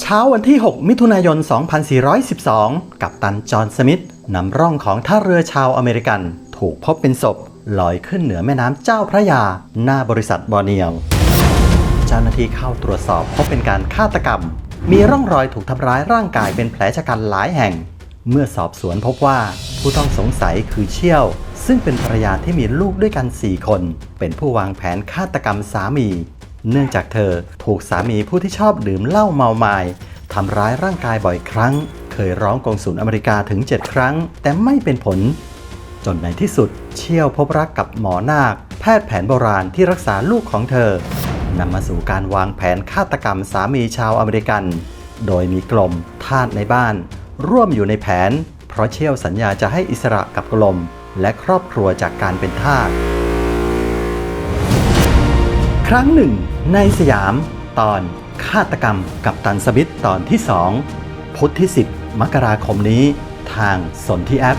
เช้าวันที่ 6 มิถุนายน 2412 กับตันจอห์นสมิธนำร่องของท่าเรือชาวอเมริกัน ถูกพบเป็นศพลอยขึ้นเหนือแม่น้ำเจ้าพระยา หน้าบริษัทบอร์เนียว เจ้าหน้าที่เข้าตรวจสอบพบเป็นการฆาตกรรม มีร่องรอยถูกทำร้ายร่างกายเป็นแผลชะกันหลายแห่ง เมื่อสอบสวนพบว่าผู้ต้องสงสัยคือเชี่ยว ซึ่งเป็นภรรยาที่มีลูกด้วยกัน 4 คน เป็นผู้วางแผนฆาตกรรมสามี เนื่องจากเธอถูกสามีผู้ที่ชอบดื่มเหล้าเมาไมา้ทำร้ายร่างกายบ่อยครั้ง เคยร้องกองสุลอเมริกาถึง 7 ครั้ง แต่ไม่เป็นผล จนในที่สุดเชี่ยวพบรักกับหมอนาค แพทย์แผนโบราณที่รักษาลูกของเธอนำมาสู่การวางแผนฆาตกรรมสามีชาวอเมริกัน โดยมีกลมทาสในบ้าน ร่วมอยู่ในแผน เพราะเชี่ยวสัญญาจะให้อิสระกับกลม และครอบครัวจากการเป็นทาส ครั้งหนึ่ง ในสยามตอนฆาตกรรมกับตันสมิธตอนที่ 2 พุธที่ 10 มกราคมนี้ทางสนที่แอป